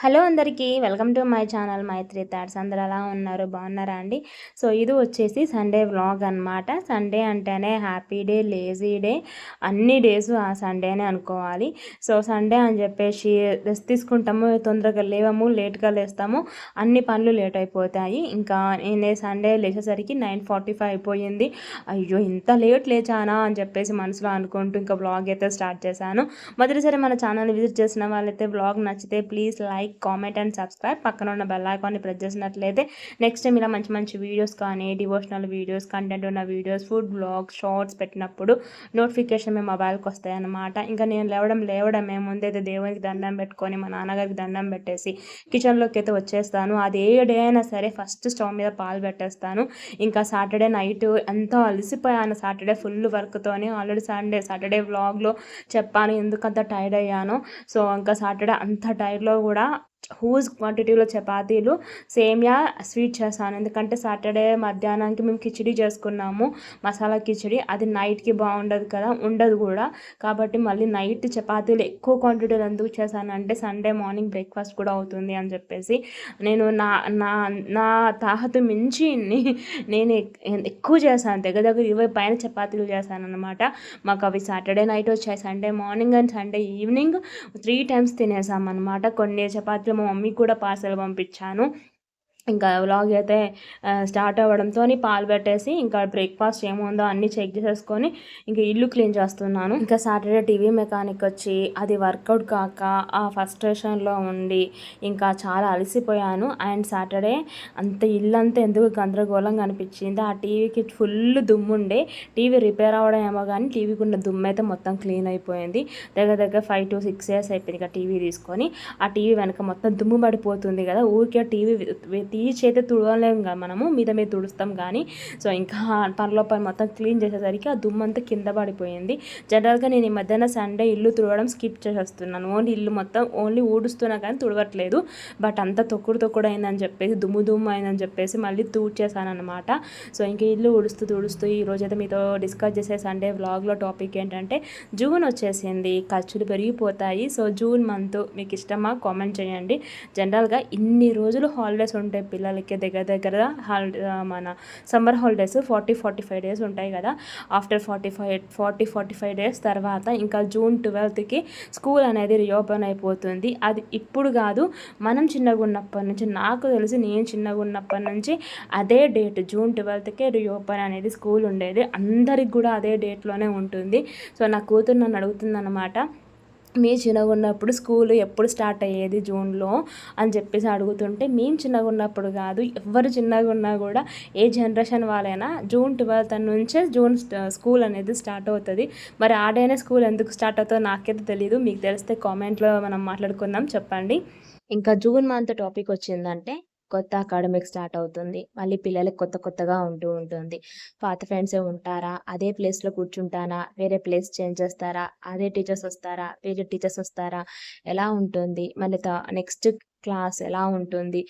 Hello అందరికీ welcome to my channel Maitri thoughts. అందరు ఎలా ఉన్నారు? బాగున్నారా అండి? సో ఇది వచ్చేసి సండే వ్లాగ్ అనమాట సండే అంటేనే హ్యాపీ డే లేజీ డే. అన్ని డేస్ ఆ సండేనే అనుకోవాలి. సో సండే అని చెప్పేసి రెస్ట్ తీసుకుంటాము తొందరగా లేవము లేట్గా లేస్తాము. అన్ని పనులు లేట్ అయిపోతాయి. ఇంకా నేను సండే లేచేసరికి నైన్ ఫార్టీ ఫైవ్ అయిపోయింది. అయ్యో ఇంత లేట్ లేచానా అని చెప్పేసి మనసులో అనుకుంటూ ఇంకా బ్లాగ్ అయితే స్టార్ట్ చేశాను. మొదటిసారి మన ఛానల్ విజిట్ చేసిన వాళ్ళైతే బ్లాగ్ నచ్చితే please like like comment and subscribe. పక్కన ఉన్న బెల్ ఐకాన్ని ప్రెస్ చేసినట్లయితే నెక్స్ట్ టైం ఇలా మంచి మంచి వీడియోస్ కానీ డివోషనల్ వీడియోస్ కంటెంట్ ఉన్న వీడియోస్ ఫుడ్ బ్లాగ్స్ షార్ట్స్ పెట్టినప్పుడు నోటిఫికేషన్ మీ మొబైల్కి వస్తాయి అన్నమాట ఇంకా నేను లేవడం లేవడమే ముందైతే దేవునికి దండం పెట్టుకొని మా నాన్నగారికి దండం పెట్టేసి కిచెన్లోకి అయితే వచ్చేస్తాను. అది ఏ డే అయినా సరే ఫస్ట్ స్టవ్ మీద పాలు పెట్టేస్తాను. ఇంకా సాటర్డే నైట్ ఎంతో అలసిపోయాను. సాటర్డే ఫుల్ వర్క్తోనే ఆల్రెడీ సండే సాటర్డే వ్లాగ్లో చెప్పాను ఎందుకంత టైర్డ్ అయ్యాను. సో ఇంకా సాటర్డే అంత టైర్లో కూడా not హూజ్ క్వాంటిటీలో చపాతీలు సేమియా స్వీట్ చేస్తాను ఎందుకంటే సాటర్డే మధ్యాహ్నానికి మేము కిచిడి చేసుకున్నాము మసాలా కిచిడి. అది నైట్కి బాగుండదు కదా ఉండదు కూడా. కాబట్టి మళ్ళీ నైట్ చపాతీలు ఎక్కువ క్వాంటిటీలు ఎందుకు చేశానంటే సండే మార్నింగ్ బ్రేక్ఫాస్ట్ కూడా అవుతుంది అని చెప్పేసి. నేను నా నా నా తాహతు మించి నేను ఎక్కువ చేశాను. దగ్గర దగ్గర ఇరవై పైన చపాతీలు చేశాను అనమాట మాకు అవి సాటర్డే నైట్ వచ్చాయి. Sunday morning and Sunday evening three times తినేసాం అనమాట కొన్ని చపాతీలు మా మమ్మీ కూడా పార్సల్ పంపించాను. ఇంకా వ్లాగ్ అయితే స్టార్ట్ అవ్వడంతో పాలు పెట్టేసి ఇంకా బ్రేక్ఫాస్ట్ ఏముందో అన్నీ చెక్ చేసేసుకొని ఇంకా ఇల్లు క్లీన్ చేస్తున్నాను. ఇంకా సాటర్డే టీవీ మెకానిక్ వచ్చి అది వర్కౌట్ కాక ఆ ఫస్ట్రేషన్లో ఉండి ఇంకా చాలా అలసిపోయాను. అండ్ సాటర్డే అంత ఇల్లు అంతా ఎందుకు గందరగోళంగా అనిపించింది? ఆ టీవీకి ఫుల్ దుమ్ముండే టీవీ రిపేర్ అవ్వడం ఏమో కానీ టీవీకి ఉన్న దుమ్ము అయితే మొత్తం క్లీన్ అయిపోయింది. దగ్గర దగ్గర ఫైవ్ టు సిక్స్ ఇయర్స్ అయిపోయింది ఇంకా టీవీ తీసుకొని. ఆ టీవీ వెనక మొత్తం దుమ్ము పడిపోతుంది కదా ఊరికే టీవీ తీసి అయితే తుడవలేము కదా మనము మీద మీద తుడుస్తాం కానీ సో ఇంకా పనిలో పని మొత్తం క్లీన్ చేసేసరికి ఆ దుమ్మంతా కింద పడిపోయింది. జనరల్గా నేను ఈ మధ్యాహ్నం సండే ఇల్లు తుడవడం స్కిప్ చేసేస్తున్నాను. ఓన్లీ ఇల్లు మొత్తం ఓన్లీ ఊడుస్తున్నా కానీ తుడవట్లేదు. బట్ అంత తొక్కుడు తొక్కుడు అయిందని చెప్పేసి దుమ్ము దుమ్ము అయిందని చెప్పేసి మళ్ళీ తూడ్చేసాను అనమాట సో ఇంకా ఇల్లు ఊడుస్తూ తుడుస్తూ ఈ రోజైతే మీతో డిస్కస్ చేసే సండే వ్లాగ్లో టాపిక్ ఏంటంటే జూన్ వచ్చేసింది. ఖర్చులు పెరిగిపోతాయి. సో జూన్ మంత్ మీకు ఇష్టమా? కామెంట్ చేయండి. జనరల్గా ఇన్ని రోజులు హాలిడేస్ ఉంటాయి పిల్లలకి దగ్గర దగ్గర హాలిడే మన summer holidays forty forty five days ఉంటాయి కదా. After forty five forty forty five days తర్వాత ఇంకా జూన్ ట్వెల్త్కి స్కూల్ అనేది రీఓపెన్ అయిపోతుంది. అది ఇప్పుడు కాదు మనం చిన్నగా ఉన్నప్పటి నుంచి నాకు తెలిసి నేను చిన్నగా ఉన్నప్పటి నుంచి అదే డేట్ జూన్ ట్వెల్త్కే రీఓపెన్ అనేది స్కూల్ ఉండేది. అందరికి కూడా అదే డేట్లోనే ఉంటుంది. సో నా కూతురు నన్ను అడుగుతుందన్నమాట మీ చిన్నగా ఉన్నప్పుడు స్కూల్ ఎప్పుడు స్టార్ట్ అయ్యేది జూన్లో అని చెప్పేసి అడుగుతుంటే మేము చిన్నగా ఉన్నప్పుడు కాదు ఎవరు చిన్నగా ఉన్నా కూడా ఏ జనరేషన్ వాళ్ళైనా జూన్ ట్వెల్త్ నుంచే జూన్ స్కూల్ అనేది స్టార్ట్ అవుతుంది. మరి ఆడైనా స్కూల్ ఎందుకు స్టార్ట్ అవుతుందో నాకైతే తెలియదు మీకు తెలిస్తే కామెంట్లో మనం మాట్లాడుకుందాం. చెప్పండి. ఇంకా జూన్ మంత్ టాపిక్ వచ్చిందంటే కొత్త అకాడమిక్ స్టార్ట్ అవుతుంది. మళ్ళీ పిల్లలకి కొత్త కొత్తగా ఉంటూ ఉంటుంది. పాత ఫ్రెండ్సే ఉంటారా? అదే ప్లేస్లో కూర్చుంటానా? వేరే ప్లేస్ చేంజ్ చేస్తారా? అదే టీచర్స్ వస్తారా? వేరే టీచర్స్ వస్తారా? ఎలా ఉంటుంది? మళ్ళీ నెక్స్ట్ క్లాస్ ఎలా ఉంటుంది?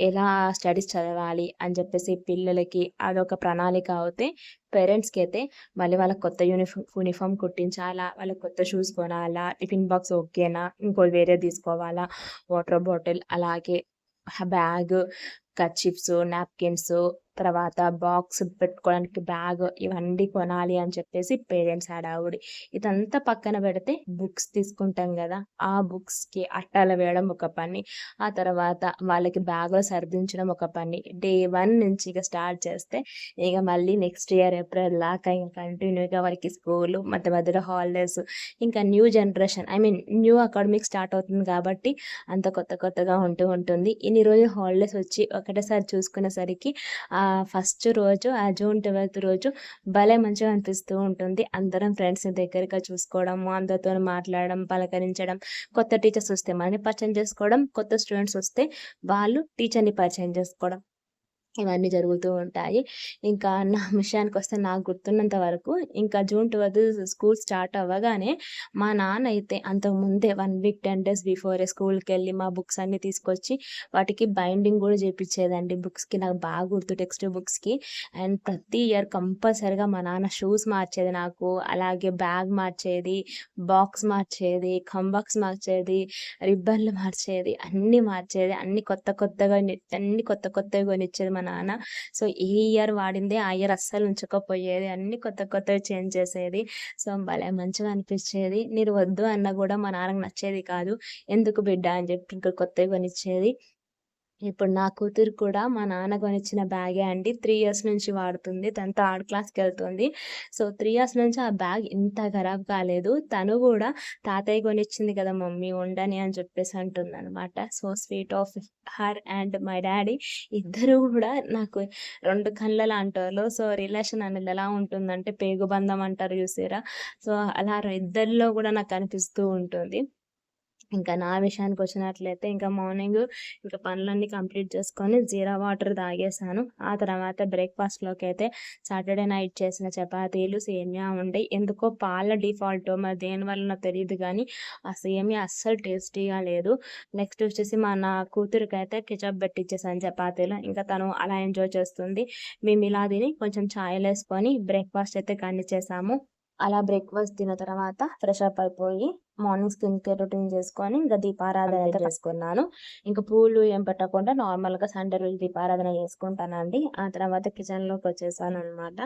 ఎలా స్టడీస్ చదవాలి? అని చెప్పేసి పిల్లలకి అదొక ప్రణాళిక అవుతే పేరెంట్స్కి అయితే మళ్ళీ వాళ్ళకి కొత్త యూనిఫామ్ యూనిఫామ్ కుట్టించాలా? వాళ్ళకి కొత్త షూస్ కొనాలా? టిఫిన్ బాక్స్ ఓకేనా? ఇంకోటి వేరే తీసుకోవాలా? వాటర్ బాటిల్ అలాగే బ్యాగ్ కర్చిప్స్ నాప్కిన్స్ తర్వాత బాక్స్ పెట్టుకోవడానికి బ్యాగ్ ఇవన్నీ కొనాలి అని చెప్పేసి పేరెంట్స్ హడావుడి ఇదంతా పక్కన పెడితే బుక్స్ తీసుకుంటాం కదా ఆ బుక్స్కి అట్టాలు వేయడం ఒక పని. ఆ తర్వాత వాళ్ళకి బ్యాగ్లో సర్దించడం ఒక పని. డే వన్ నుంచి ఇక స్టార్ట్ చేస్తే ఇక మళ్ళీ నెక్స్ట్ ఇయర్ ఏప్రిల్ దాకా ఇంకా కంటిన్యూగా వాళ్ళకి స్కూల్ మధ్య మధ్యలో హాలిడేస్ ఇంకా new generation I mean new academic start అవుతుంది కాబట్టి అంత కొత్త కొత్తగా ఉంటూ ఉంటుంది. ఇన్ని రోజులు హాలిడేస్ వచ్చి ఒకటేసారి చూసుకునేసరికి ఫస్ట్ రోజు ఆ జూన్ ట్వెల్త్ రోజు భలే మంచిగా అనిపిస్తూ ఉంటుంది. అందరం ఫ్రెండ్స్ని దగ్గరగా చూసుకోవడం అందరితో మాట్లాడడం పలకరించడం కొత్త టీచర్స్ వస్తే మనని పరిచయం చేసుకోవడం కొత్త స్టూడెంట్స్ వస్తే వాళ్ళు టీచర్ని పరిచయం చేసుకోవడం. ఇవన్నీ జరుగుతూ ఉంటాయి. ఇంకా నా విషయానికి వస్తే నాకు గుర్తున్నంత వరకు ఇంకా జూన్ 12 స్కూల్ స్టార్ట్ అవ్వగానే మా నాన్న అయితే అంతకుముందే వన్ వీక్ 10 డేస్ బిఫోరే స్కూల్‌కెళ్ళి మా బుక్స్ అన్నీ తీసుకొచ్చి వాటికి బైండింగ్ కూడా చేపించేదండి బుక్స్‌కి. నాకు బాగా గుర్తు టెక్స్ట్ బుక్స్‌కి. అండ్ ప్రతి ఇయర్ కంపల్సరీగా మా నాన్న షూస్ మార్చేది నాకు. అలాగే బ్యాగ్ మార్చేది, బాక్స్ మార్చేది, కంబాక్స్ మార్చేది, రిబ్బన్‌లు మార్చేది, అన్నీ మార్చేది. అన్ని కొత్త కొత్తగా అన్ని కొత్త కొత్తగా కొనిచ్చేది మా నాన్న. సో, ఏ ఇయర్ వాడిందే ఆ ఇయర్ అస్సలు ఉంచకపోయేది. అన్ని కొత్త కొత్తవి చేంజ్ చేసేది. సో, భలే మంచిగా అనిపించేది మీరు వద్దు అన్నా కూడా మా నాన్నకు నచ్చేది కాదు. ఎందుకు బిడ్డ అని చెప్పి ఇంకా కొత్తవి కొనిచ్చేది. ఇప్పుడు నా కూతురు కూడా మా నాన్న కొనిచ్చిన బ్యాగే అండి. త్రీ ఇయర్స్ నుంచి వాడుతుంది. తను థర్డ్ క్లాస్కి వెళ్తుంది సో, త్రీ ఇయర్స్ నుంచి ఆ బ్యాగ్ ఇంత ఖరాబ్ కాలేదు. తను కూడా తాతయ్య కొనిచ్చింది కదా మమ్మీ ఉండని అని చెప్పేసి అంటుందనమాట. So, sweet of her and my daddy ఇద్దరు కూడా నాకు రెండు కళ్ళ అంటారు సో, రిలేషన్ అనేది ఎలా ఉంటుందంటే పేగుబంధం అంటారు చూసారా సో, అలా ఇద్దరిలో కూడా నాకు అనిపిస్తూ ఉంటుంది. ఇంకా నా విషయానికి వచ్చినట్లయితే ఇంకా మార్నింగ్ ఇంకా పనులన్నీ కంప్లీట్ చేసుకొని జీరా వాటర్ తాగేసాను. ఆ తర్వాత బ్రేక్‌ఫాస్ట్‌లోకైతే సాటర్‌డే నైట్ చేసిన చపాతీలు, సేమియా ఉండే. ఎందుకో పాల డిఫాల్ట్ మరి దేనివల్లనో తెలియదు కానీ ఆ సేమియా అస్సలు టేస్టీగా లేదు. నెక్స్ట్ వచ్చేసి మా నా కూతురికైతే కిచప్ పెట్టిచ్చేసాను చపాతీలు ఇంకా తను అలా ఎంజాయ్ చేస్తుంది. మేము ఇలా తిని కొంచెం చాయలేసుకొని బ్రేక్‌ఫాస్ట్ అయితే కానిచ్చేసాము. అలా బ్రేక్‌ఫాస్ట్ తిన్న తర్వాత ఫ్రెష్ అప్ అయిపోయి మార్నింగ్ స్కిన్ కేర్ రొటీన్ చేసుకొని ఇంకా దీపారాధన అయితే చేసుకున్నాను. ఇంక పూలు ఏం పెట్టకుండా నార్మల్‌గా సండే రోజు దీపారాధన చేసుకుంటానండి. ఆ తర్వాత కిచెన్‌లోకొచ్చేసాననమాట.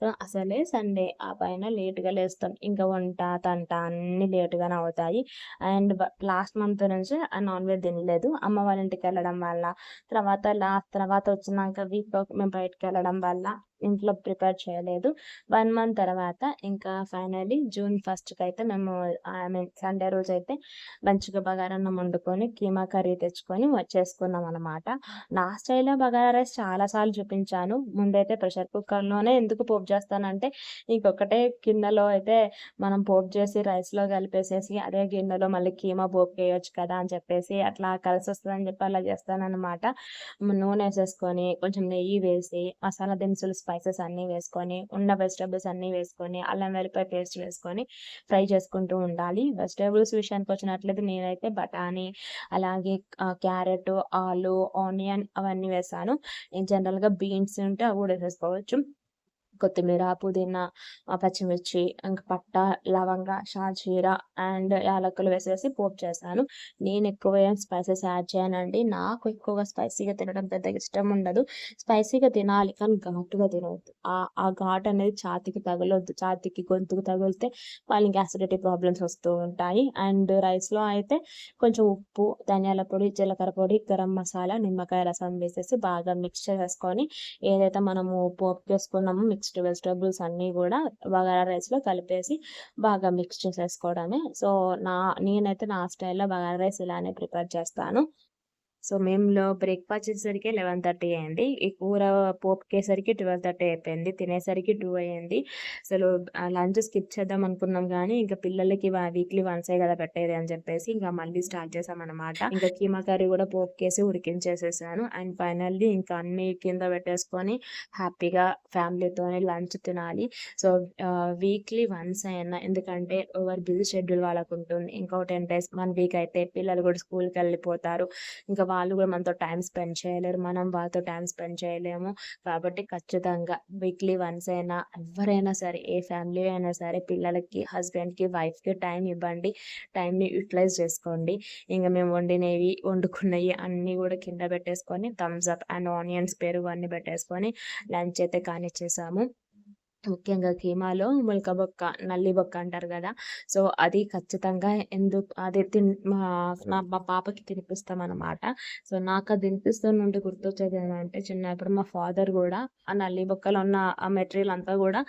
సో, అసలే సండే ఆ పైన లేట్‌గా లేస్తాం. ఇంకా వంట, తంట అన్నీ లేట్‌గానే అవుతాయి. అండ్ లాస్ట్ మంత్ నుంచి నాన్ వెజ్ తినలేదు. అమ్మ వాళ్ళ ఇంటికెళ్ళడం వల్ల, తర్వాత లాస్ట్ తర్వాత వచ్చినాక వీక్‌లో మేము బయటికెళ్ళడం వల్ల ఇంట్లో ప్రిపేర్ చేయలేదు. వన్ మంత్ తర్వాత ఇంకా ఫైనల్లీ జూన్ ఫస్ట్‌కైతే మేము ఐ మీన్ సండే రోజైతే మంచిగా బగారన్నం వండుకొని, కీమా కర్రీ తెచ్చుకొని వచ్చేసుకున్నామనమాట. నా స్టైల్‌లో బగారా రైస్ చాలా సార్లు చూపించాను. ముందైతే ప్రెషర్ కుక్కర్‌లోనే ఎందుకు పోపు చేస్తానంటే ఇంకొకటే గిన్నెలో అయితే మనం పోపు చేసి రైస్‌లో కలిపేసేసి అదే గిన్నెలో మళ్ళీ కీమా పోపుకేయొచ్చు కదా అని చెప్పేసి అట్లా కలిసి వస్తుందని చెప్పి అలా చేస్తానమాట నూనె వేసేసుకొని కొంచెం నెయ్యి వేసి, మసాలా దినుసులు స్పైసెస్ అన్నీ వేసుకొని, ఉన్న వెజిటేబుల్స్ అన్నీ వేసుకొని, అల్లం వెల్లిపాయ పేస్ట్ వేసుకొని ఫ్రై చేసుకుంటూ ఉండాలి. వెజిటేబుల్స్ విషయానికి వచ్చినట్లయితే నేనైతే బఠానీ, అలాగే క్యారెట్, ఆలు, ఆనియన్ అవన్నీ వేశాను. జనరల్‌గా బీన్స్ ఉంటే అవి కూడా వేసేసుకోవచ్చు. కొత్తిమీర, పుదీనా, పచ్చిమిర్చి, ఇంకా పట్ట, లవంగ, షాజీరా అండ్ యాలకులు వేసేసి పోపు చేశాను. నేను ఎక్కువ ఏం స్పైసెస్ యాడ్ చేయనండి. నాకు ఎక్కువగా స్పైసీగా తినడం పెద్ద ఇష్టం ఉండదు. స్పైసీగా తినాలి కానీ ఘాటుగా తినవద్దు ఆ ఘాట్ అనేది ఛాతికి తగలొద్దు. ఛాతికి గొంతుకు తగిలితే వాళ్ళకి యాసిడిటీ ప్రాబ్లమ్స్ వస్తూ ఉంటాయి. అండ్ రైస్‌లో అయితే కొంచెం ఉప్పు, ధనియాల పొడి, జీలకర్ర పొడి, గరం మసాలా, నిమ్మకాయ రసం వేసేసి బాగా మిక్స్ చేసేసుకొని ఏదైతే మనము పోప్ చేసుకున్నామో మిక్స్ మిక్స్డ్ వెజిటబుల్స్ అన్నీ కూడా బగారా రైస్‌లో కలిపేసి బాగా మిక్స్ చేసేసుకోవడమే. సో, నా నేనైతే నా స్టైల్‌లో బగారా రైస్ ఇలానే ప్రిపేర్ చేస్తాను. సో, మేము బ్రేక్‌ఫాస్ట్ చేసేసరికి 11:30 అయింది. ఈ కూర పోపుకేసరికి 12:30 అయిపోయింది. తినేసరికి 2 అయింది. అసలు లంచ్ స్కిప్ చేద్దాం అనుకున్నాం కానీ ఇంకా పిల్లలకి వీక్లీ వన్సే కదా పెట్టేది అని చెప్పేసి ఇంకా మళ్ళీ స్టార్ట్ చేశామనమాట. ఇంకా కీమా కర్రీ కూడా పోపుకేసి ఉడికించేసేసాను. అండ్ ఫైనల్లీ ఇంకా అన్ని కింద పెట్టేసుకొని హ్యాపీగా ఫ్యామిలీతోని లంచ్ తినాలి. సో, వీక్లీ వన్స్ అయినా ఎందుకంటే ఎవరి బిజీ షెడ్యూల్ వాళ్ళకుంటుంది. ఇంకో 10 డేస్ వన్ వీక్ అయితే పిల్లలు కూడా స్కూల్కి వెళ్ళిపోతారు ఇంకా వాళ్ళు కూడా మనతో టైం స్పెండ్ చేయలేరు. మనం వాళ్ళతో టైం స్పెండ్ చేయలేము. కాబట్టి ఖచ్చితంగా వీక్లీ వన్స్ అయినా ఎవరైనా సరే ఏ ఫ్యామిలీ అయినా సరే పిల్లలకి, హస్బెండ్‌కి, వైఫ్‌కి టైం ఇవ్వండి. టైంని యుటిలైజ్ చేసుకోండి. ఇంకా మేము వండినవి, వండుకున్నవి అన్నీ కూడా కింద పెట్టేసుకొని థమ్స్ అప్ అండ్ ఆనియన్స్, పెరుగు అన్నీ పెట్టేసుకొని లంచ్ అయితే కానిచ్చేసాము. ముఖ్యంగా కీమాలో ములకబొక్క నల్లి బొక్క అంటారు కదా సో, అది ఖచ్చితంగా ఎందుకు అది తిన్ మా నా మా పాపకి తినిపిస్తామనమాట. సో, అది తినిపిస్తూ నుండి గుర్తొచ్చేది ఏంటంటే చిన్నప్పుడు మా ఫాదర్ కూడా ఆ నల్లి బొక్కలో ఉన్న ఆ మెటీరియల్ అంతా కూడా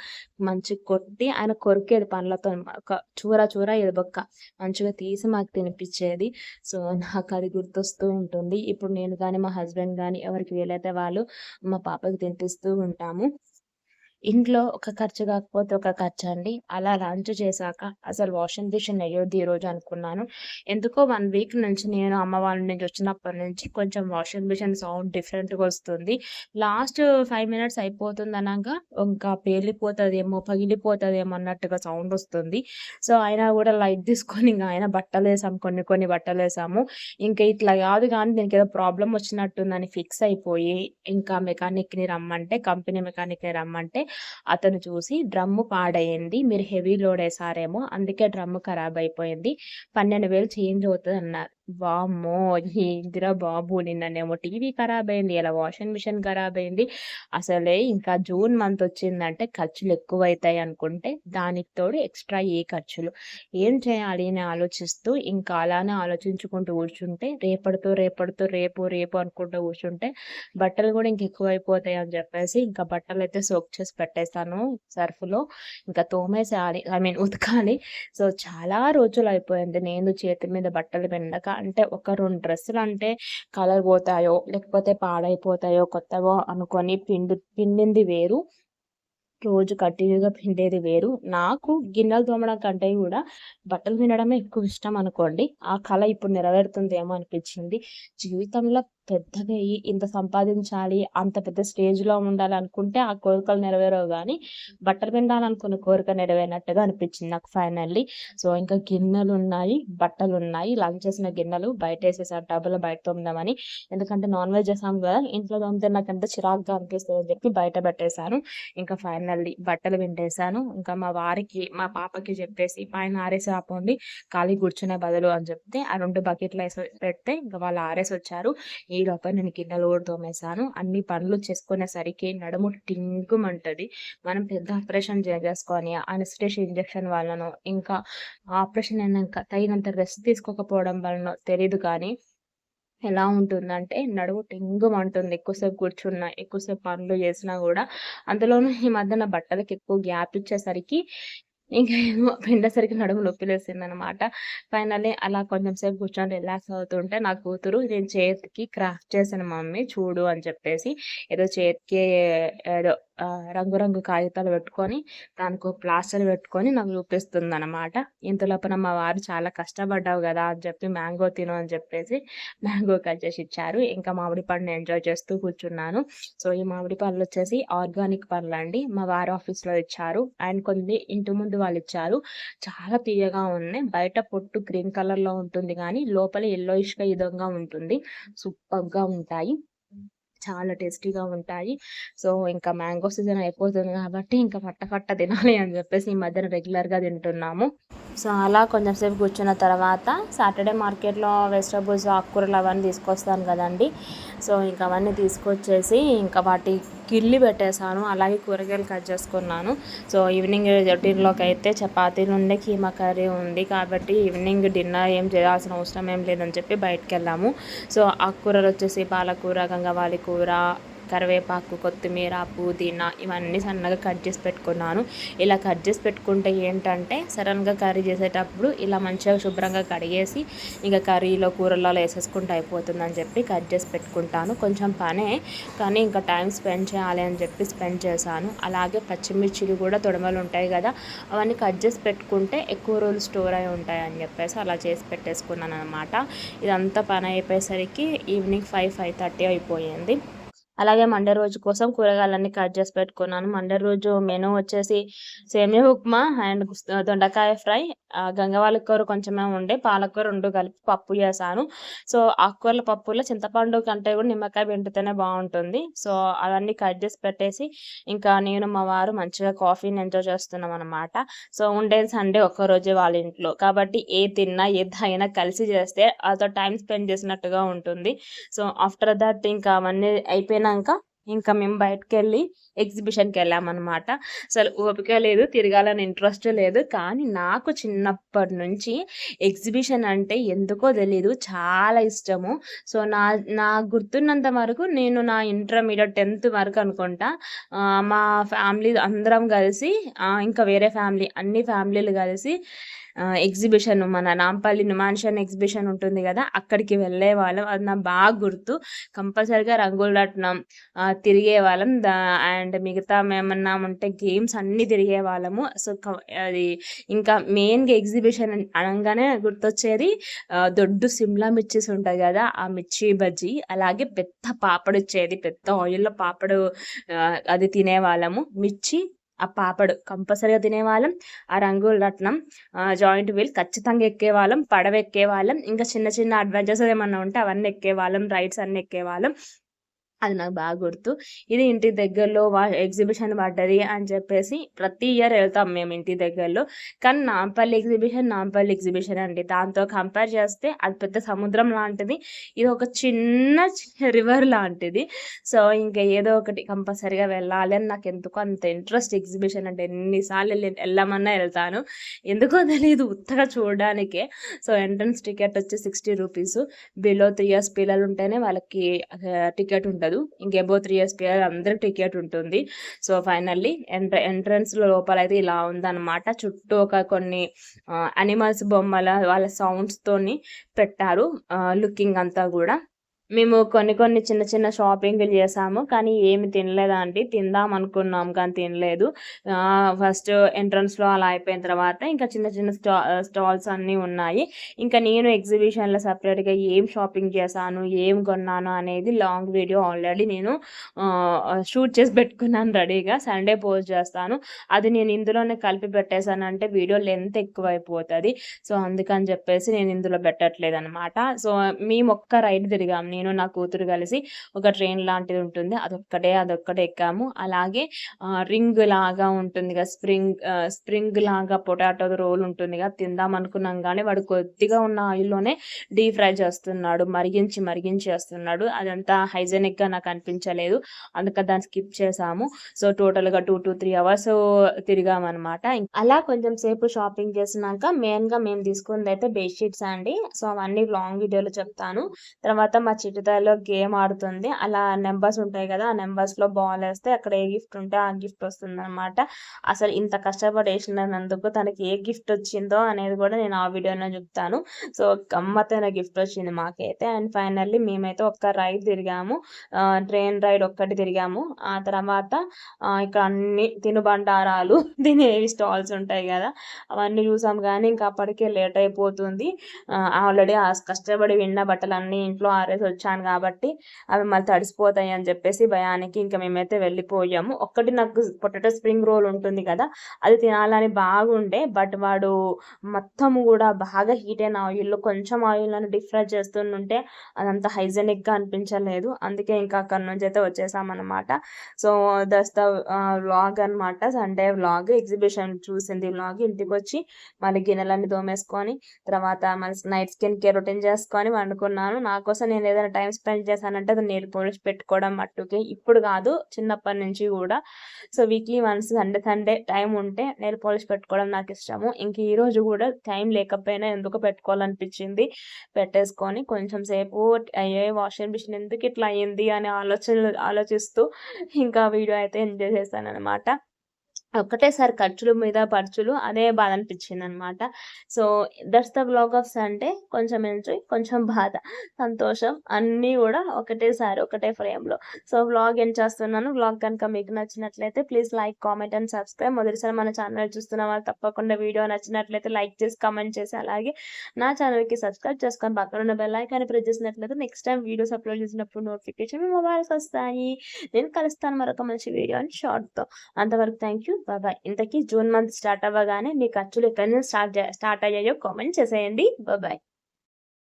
మంచిగా కొట్టి ఆయన కొరికేది పండ్లతో ఒక చూర చూర అయ్యేది బొక్క. మంచిగా తీసి మాకు తినిపించేది సో, నాకు అది గుర్తొస్తూ ఉంటుంది. ఇప్పుడు నేను కానీ మా హస్బెండ్ కానీ ఎవరికి వీలైతే వాళ్ళు మా పాపకి తినిపిస్తూ ఉంటాము. ఇంట్లో ఒక ఖర్చు కాకపోతే ఒక ఖర్చు అండి. అలా లంచ్ చేశాక అసలు వాషింగ్ మిషన్ వేయొద్దు ఈరోజు అనుకున్నాను. ఎందుకో వన్ వీక్ నుంచి నేను అమ్మ వాళ్ళ నుంచి వచ్చినప్పటి నుంచి కొంచెం వాషింగ్ మిషన్ సౌండ్ డిఫరెంట్గా వస్తుంది. లాస్ట్ ఫైవ్ మినిట్స్ అయిపోతుంది అనగా ఇంకా పేలిపోతుందేమో పగిలిపోతుందేమో అన్నట్టుగా సౌండ్ వస్తుంది. సో ఆయన కూడా లైట్ తీసుకొని ఇంకా ఆయన బట్టలు వేసాము కొన్ని కొన్ని బట్టలు వేసాము. ఇంకా ఇట్లా కాదు కానీ దీనికి ఏదో ప్రాబ్లం వచ్చినట్టుందని ఫిక్స్ అయిపోయి ఇంకా మెకానిక్ని రమ్మంటే కంపెనీ మెకానిక్ని రమ్మంటే అతను చూసి డ్రమ్ము పాడైంది మీరు హెవీ లోడ్ వేసారేమో అందుకే డ్రమ్ము ఖరాబ్ అయిపోయింది పన్నెండు వేలు చేంజ్ అవుతుంది అన్నారు వామ్మో! ఏందిరా బాబు! నిన్ననేమో టీవీ ఖరాబ్ అయింది ఇలా వాషింగ్ మిషన్ ఖరాబ్ అయింది అసలే ఇంకా జూన్ మంత్ వచ్చిందంటే ఖర్చులు ఎక్కువైతాయి అనుకుంటే దానికి తోడు ఎక్స్ట్రా ఏ ఖర్చులు? ఏం చేయాలి అని ఆలోచిస్తూ ఇంకా అలానే ఆలోచించుకుంటూ కూర్చుంటే రేపడుతూ రేపడుతూ రేపు రేపు అనుకుంటూ కూర్చుంటే బట్టలు కూడా ఇంక ఎక్కువైపోతాయి అని చెప్పేసి ఇంకా బట్టలు అయితే సోక్ చేసి పెట్టేస్తాను సర్ఫ్లో. ఇంకా తోమేసేయాలి ఐ మీన్ ఉతకాలి. సో చాలా రోజులు అయిపోయింది. నేను చేతి మీద బట్టలు పెండక అంటే ఒక రెండు డ్రెస్సులు అంటే కలర్ పోతాయో లేకపోతే పాడైపోతాయో కొత్తగా అనుకొని పిండి పిండింది వేరు. రోజు కంటిన్యూగా పిండేది వేరు. నాకు గిన్నెలు తోమడం కంటే కూడా బట్టలు తినడమే ఎక్కువ ఇష్టం అనుకోండి. ఆ కళ ఇప్పుడు నెరవేరుతుందేమో అనిపించింది. జీవితంలో పెద్దగా ఇంత సంపాదించాలి అంత పెద్ద స్టేజ్లో ఉండాలి అనుకుంటే ఆ కోరికలు నెరవేరవు కానీ బట్టలు పిండాలనుకున్న కోరిక నెరవేరినట్టుగా అనిపించింది నాకు ఫైనల్లీ. సో ఇంకా గిన్నెలు ఉన్నాయి బట్టలు ఉన్నాయి లంచ్ చేసిన గిన్నెలు బయట వేసేసాను డబ్బులు బయట తోముదామని. ఎందుకంటే నాన్ వెజ్ చేసాం కదా ఇంట్లో తోమితే నాకు ఎంత చిరాకుగా అనిపిస్తుంది అని చెప్పి బయట పెట్టేశాను. ఇంకా ఫైనల్లీ బట్టలు వింటేశాను ఇంకా మా వారికి మా పాపకి చెప్పేసి పైన ఆరేసి ఆపండి ఖాళీ కూర్చునే బదులు అని చెప్తే ఆ రెండు బకెట్లు వేసి పెడితే ఇంకా వాళ్ళు ఆరేసి వచ్చారు ఈ లోపల నేను గిన్నెలు కూడా తోమేశాను. అన్ని పనులు చేసుకునేసరికి నడుము టింగుమంటది. మనం పెద్ద ఆపరేషన్ చేసుకొని అనస్టేషన్ ఇంజక్షన్ వలన ఇంకా ఆపరేషన్ అయినాక తగినంత రెస్ట్ తీసుకోకపోవడం వలన తెలియదు కానీ ఎలా ఉంటుందంటే నడుము టింగుమంటుంది. ఎక్కువసేపు కూర్చున్నా ఎక్కువసేపు పనులు చేసినా కూడా అందులోనూ ఈ మధ్యన బట్టలకు ఎక్కువ గ్యాప్ ఇచ్చేసరికి ఇంకా ఏమో పిండేసరికి నడుము నొప్పి లేసింది అనమాట ఫైనల్లీ అలా కొంచెం సేపు కూర్చొని రిలాక్స్ అవుతుంటే నా కూతురు నేను చేతికి క్రాఫ్ట్ చేశాను మమ్మీ చూడు అని చెప్పేసి ఏదో చేతికి ఏదో రంగురంగు కాగితాలు పెట్టుకొని దానికి ప్లాస్టర్ పెట్టుకొని నాకు చూపిస్తుంది అనమాట ఇంతలోపల మా వారు చాలా కష్టపడ్డావు కదా అని చెప్పి మ్యాంగో తిను అని చెప్పేసి మ్యాంగో కట్ చేసి ఇచ్చారు. ఇంకా మామిడి పండుని ఎంజాయ్ చేస్తూ కూర్చున్నాను. సో ఈ మామిడి పళ్ళు వచ్చేసి ఆర్గానిక్ పళ్ళు అండి. మా వారి ఆఫీస్లో ఇచ్చారు. అండ్ కొన్ని ఇంటి ముందు వాళ్ళు ఇచ్చారు. చాలా తీయగా ఉన్నాయి బయట పొట్టు గ్రీన్ కలర్లో ఉంటుంది కానీ లోపల ఎల్లోయిష్గా విధంగా ఉంటుంది. సూపర్గా ఉంటాయి. చాలా టేస్టీగా ఉంటాయి. సో ఇంకా మ్యాంగో సీజన్ అయిపోతుంది కాబట్టి ఇంకా పట్ట పట్ట తినాలి అని చెప్పేసి ఈ మధ్యన రెగ్యులర్గా తింటున్నాము. సో అలా కొంచెం సేపు కూర్చున్న తర్వాత సాటర్డే మార్కెట్లో వెజిటబుల్స్ ఆకుకూరలు అవన్నీ తీసుకొస్తాను కదండి. సో ఇంకా అవన్నీ తీసుకొచ్చేసి ఇంకా వాటి కిల్లి పెట్టేశాను అలాగే కూరగాయలు కట్ చేసుకున్నాను. సో ఈవినింగ్ రొటీన్లోకి అయితే చపాతీ నుండి కీమా కర్రీ ఉంది కాబట్టి ఈవినింగ్ డిన్నర్ ఏం చేయాల్సిన అవసరం ఏం లేదని చెప్పి బయటకు వెళ్ళాము. సో ఆకుకూరలు వచ్చేసి పాలకూర గంగవాలి కూర కరివేపాకు కొత్తిమీర పుదీనా ఇవన్నీ సన్నగా కట్ చేసి పెట్టుకున్నాను. ఇలా కట్ చేసి పెట్టుకుంటే ఏంటంటే సడన్గా కర్రీ చేసేటప్పుడు ఇలా మంచిగా శుభ్రంగా కడిగేసి ఇంకా కర్రీలో కూరల్లో వేసేసుకుంటే అయిపోతుందని చెప్పి కట్ చేసి పెట్టుకుంటాను. కొంచెం పనే కానీ ఇంకా టైం స్పెండ్ చేయాలి అని చెప్పి స్పెండ్ చేశాను. అలాగే పచ్చిమిర్చిలు కూడా తొడమలు ఉంటాయి కదా అవన్నీ కట్ చేసి పెట్టుకుంటే ఎక్కువ రోజులు స్టోర్ అయి ఉంటాయి అని చెప్పేసి అలా చేసి పెట్టేసుకున్నాను అనమాట ఇదంతా పని అయిపోయేసరికి ఈవినింగ్ ఫైవ్ ఫైవ్ థర్టీ అయిపోయింది. అలాగే మండే రోజు కోసం కూరగాయలన్నీ కట్ చేసి పెట్టుకున్నాను. మండే రోజు మెనూ వచ్చేసి సేమియా ఉప్మా అండ్ దొండకాయ ఫ్రై. గంగవాళ్ళ కూర కొంచెమే ఉండే. పాలకూర రెండు కలిపి పప్పు చేశాను. సో ఆకుకూరల పప్పులో చింతపండు కంటే కూడా నిమ్మకాయ పెంటితేనే బాగుంటుంది. సో అవన్నీ కట్ చేసి పెట్టేసి ఇంకా నేను మా వారు మంచిగా కాఫీని ఎంజాయ్ చేస్తున్నాం అనమాట సో ఉండే సండే ఒక్కరోజే వాళ్ళ ఇంట్లో. కాబట్టి ఏ తిన్నా ఏదైనా కలిసి చేస్తే అతో టైం స్పెండ్ చేసినట్టుగా ఉంటుంది. సో ఆఫ్టర్ దట్ ఇంకా అవన్నీ అయిపోయిన అయినాక ఇంకా మేము బయటకు వెళ్ళి ఎగ్జిబిషన్కి వెళ్ళామన్నమాట అసలు ఓపిక లేదు తిరగాలని ఇంట్రెస్ట్ లేదు. కానీ నాకు చిన్నప్పటి నుంచి ఎగ్జిబిషన్ అంటే ఎందుకో తెలీదు చాలా ఇష్టము. సో నా నా గుర్తున్నంత వరకు నేను నా ఇంటర్మీడియట్ టెన్త్ వరకు అనుకుంటా. మా ఫ్యామిలీ అందరం కలిసి ఇంకా వేరే ఫ్యామిలీ అన్ని ఫ్యామిలీలు కలిసి ఎగ్జిబిషన్ మన నాంపల్లి నుమాన్షన్ ఎగ్జిబిషన్ ఉంటుంది కదా అక్కడికి వెళ్ళే వాళ్ళం. అది నాకు బాగా గుర్తు. కంపల్సరిగా రంగులు రట్నం తిరిగే వాళ్ళం. దా అండ్ మిగతా ఏమన్నా ఉంటే గేమ్స్ అన్నీ తిరిగే వాళ్ళము. సో అది ఇంకా మెయిన్గా ఎగ్జిబిషన్ అనగానే గుర్తొచ్చేది దొడ్డు సిమ్లా మిర్చిస్ ఉంటుంది కదా ఆ మిర్చి బజ్జీ. అలాగే పెద్ద పాపడు వచ్చేది పెద్ద ఆయిల్లో పాపడు అది తినేవాళ్ళము. మిర్చి ఆ పాపడు. కంపల్సరీగా తినేవాళ్ళం. ఆ రంగుల రత్నం జాయింట్ వీల్ ఖచ్చితంగా ఎక్కేవాళ్ళం. పడవ ఎక్కేవాళ్ళం. ఇంకా చిన్న చిన్న అడ్వెంచర్స్ ఏమన్నా ఉంటే అవన్నీ ఎక్కేవాళ్ళం. రైడ్స్ అన్నీ ఎక్కేవాళ్ళం. అది నాకు బాగా గుర్తు. ఇది ఇంటి దగ్గరలో వా ఎగ్జిబిషన్ పడ్డది అని చెప్పేసి ప్రతి ఇయర్ వెళ్తాం మేము ఇంటి దగ్గరలో. కానీ నాంపల్లి ఎగ్జిబిషన్ నాంపల్లి ఎగ్జిబిషన్ అండి. దాంతో కంపేర్ చేస్తే అది పెద్ద సముద్రం లాంటిది. ఇది ఒక చిన్న రివర్ లాంటిది. సో ఇంకా ఏదో ఒకటి కంపల్సరిగా వెళ్ళాలి అని నాకు ఎందుకు అంత ఇంట్రెస్ట్ ఎగ్జిబిషన్ అంటే ఎన్నిసార్లు వెళ్ళి వెళ్ళమన్నా వెళ్తాను. ఎందుకో తెలియదు ఉత్తగా చూడడానికే. సో ఎంట్రన్స్ టికెట్ వచ్చి sixty rupees below three years పిల్లలు ఉంటేనే వాళ్ళకి టికెట్ ఉంటుంది. ఉండదు ఇంక అబౌ త్రీ ఇయర్స్ పిల్లలు అందరికి టికెట్ ఉంటుంది. సో ఫైనల్లీ ఎంట్ర ఎంట్రన్స్లో లోపల అయితే ఇలా ఉందన్నమాట. చుట్టూ ఒక కొన్ని అనిమల్స్ బొమ్మల వాళ్ళ సౌండ్స్తోని పెట్టారు. లుకింగ్ అంతా కూడా. మేము కొన్ని కొన్ని చిన్న చిన్న షాపింగ్లు చేసాము కానీ ఏమి తినలేదండి తిందాం అనుకున్నాం కానీ తినలేదు. ఫస్ట్ ఎంట్రన్స్లో అలా అయిపోయిన తర్వాత ఇంకా చిన్న చిన్న స్టా స్టాల్స్ అన్నీ ఉన్నాయి. ఇంకా నేను ఎగ్జిబిషన్లో సపరేట్గా ఏం షాపింగ్ చేశాను ఏం కొన్నాను అనేది లాంగ్ వీడియో ఆల్రెడీ నేను షూట్ చేసి పెట్టుకున్నాను రెడీగా. సండే పోస్ట్ చేస్తాను. అది నేను ఇందులోనే కలిపి పెట్టేశానంటే వీడియో లెంత్ ఎక్కువైపోతుంది. సో అందుకని చెప్పేసి నేను ఇందులో పెట్టట్లేదు అనమాట సో మేము ఒక్క రైడ్ తిరిగాము నేను నేను నా కూతురు కలిసి ఒక ట్రైన్ లాంటిది ఉంటుంది. అదొక్కటే అదొక్కటే ఎక్కాము. అలాగే రింగ్ లాగా ఉంటుంది కదా స్ప్రింగ్ స్ప్రింగ్ లాగా పొటాటో రోల్ ఉంటుంది కదా తిందాం అనుకున్నాం కానీ వాడు కొద్దిగా ఉన్న ఆయిల్లోనే డీప్ ఫ్రై చేస్తున్నాడు. మరిగించి మరిగించి చేస్తున్నాడు. అదంతా హైజెనిక్గా నాకు అనిపించలేదు. అందుకని దాన్ని స్కిప్ చేసాము సో టోటల్గా టూ టు త్రీ అవర్స్ తిరిగామన్నమాట. అలా కొంచెం సేపు షాపింగ్ చేసినాక మెయిన్గా మేము తీసుకుంది అయితే బెడ్షీట్స్ అండి. సో అవన్నీ లాంగ్ వీడియోలో చెప్తాను. తర్వాత మా చిటిదాలో గేమ్ ఆడుతుంది. అలా నెంబర్స్ ఉంటాయి కదా ఆ నెంబర్స్లో బాల్ వేస్తే అక్కడ ఏ గిఫ్ట్ ఉంటే ఆ గిఫ్ట్ వస్తుంది అనమాట అసలు ఇంత కష్టపడి వేసినందుకు తనకి ఏ గిఫ్ట్ వచ్చిందో అనేది కూడా నేను ఆ వీడియోలో చెప్తాను. సో గమ్మత్తైన గిఫ్ట్ వచ్చింది మాకైతే. అండ్ ఫైనల్లీ మేమైతే ఒక్క రైడ్ తిరిగాము. ట్రైన్ రైడ్ ఒక్కటి తిరిగాము. ఆ తర్వాత ఇక్కడ అన్ని తినుబండారాలు తినేవి స్టాల్స్ ఉంటాయి కదా అవన్నీ చూసాం. కానీ ఇంకా అప్పటికే లేట్ అయిపోతుంది. ఆల్రెడీ కష్టపడి విన్న బట్టలు అన్ని ఇంట్లో ఆరేసి వచ్చాను కాబట్టి అవి మళ్ళీ తడిసిపోతాయి అని చెప్పేసి భయానికి ఇంకా మేమైతే వెళ్ళిపోయాము. ఒక్కటి నాకు పొటాటో స్ప్రింగ్ రోల్ ఉంటుంది కదా అది తినాలని బాగుండే బట్ వాడు మొత్తము కూడా బాగా హీట్ అయిన ఆయిల్లో కొంచెం ఆయిల్ని డీప్ ఫ్రై చేస్తుంటే అదంత హైజెనిక్గా అనిపించలేదు. అందుకే ఇంకా అక్కడి నుంచి అయితే వచ్చేసామన్నమాట. సో దస్ ద వ్లాగ్ అనమాట సండే వ్లాగ్ ఎగ్జిబిషన్ చూసింది వ్లాగ్. ఇంటికి వచ్చి మళ్ళీ గిన్నెలన్నీ దోమేసుకొని తర్వాత మళ్ళీ నైట్ స్కిన్ కేర్ రొటీన్ చేసుకొని వండుకున్నాను. నా కోసం నేను ఏదైనా టైం స్పెండ్ చేశానంటే అది నెయిల్ పోలిష్ పెట్టుకోవడం మట్టుకి ఇప్పుడు కాదు చిన్నప్పటి నుంచి కూడా. So weekly once Sunday Sunday time ఉంటే నెయిల్ పోలిష్ పెట్టుకోవడం నాకు ఇష్టము. ఇంక ఈ రోజు కూడా టైం లేకపోయినా ఎందుకు పెట్టుకోవాలనిపించింది. పెట్టేసుకొని కొంచెం సేపు అయ్యే వాషింగ్ మిషన్ ఎందుకు ఇట్లా అయ్యింది అనే ఆలోచనలు ఆలోచిస్తూ ఇంకా వీడియో అయితే ఎంజాయ్ చేశాను అనమాట ఒక్కటేసారి ఖర్చుల మీద ఖర్చులు అదే బాధ అనిపించింది అనమాట so that's the blog of Sunday. కొంచెం ఎంజాయ్ కొంచెం బాధ సంతోషం అన్నీ కూడా ఒకటేసారి ఒకటే ఫ్రేమ్లో. సో బ్లాగ్ ఏం చేస్తున్నాను. బ్లాగ్ కనుక మీకు నచ్చినట్లయితే please like comment and subscribe. మొదటిసారి మన ఛానల్ చూస్తున్న వాళ్ళు తప్పకుండా వీడియో నచ్చినట్లయితే లైక్ చేసి కామెంట్ చేసి అలాగే నా ఛానల్కి సబ్స్క్రైబ్ చేసుకొని పక్కన ఉన్న బెల్ ఐకాన్ ప్రెస్ చేసినట్లయితే నెక్స్ట్ టైం వీడియోస్ అప్లోడ్ చేసినప్పుడు నోటిఫికేషన్ మీ మొబైల్కి వస్తాయి. నేను కలుస్తాను మరొక మంచి వీడియో అని షార్ట్తో. అంతవరకు థ్యాంక్ యూ బాబాయ్ ఇంతకీ జూన్ మంత్ స్టార్ట్ అవ్వగానే మీ ఖర్చులు ఎక్కడి నుంచి స్టార్ట్ స్టార్ట్ అయ్యాయో కామెంట్ చేసేయండి. బాబాయ్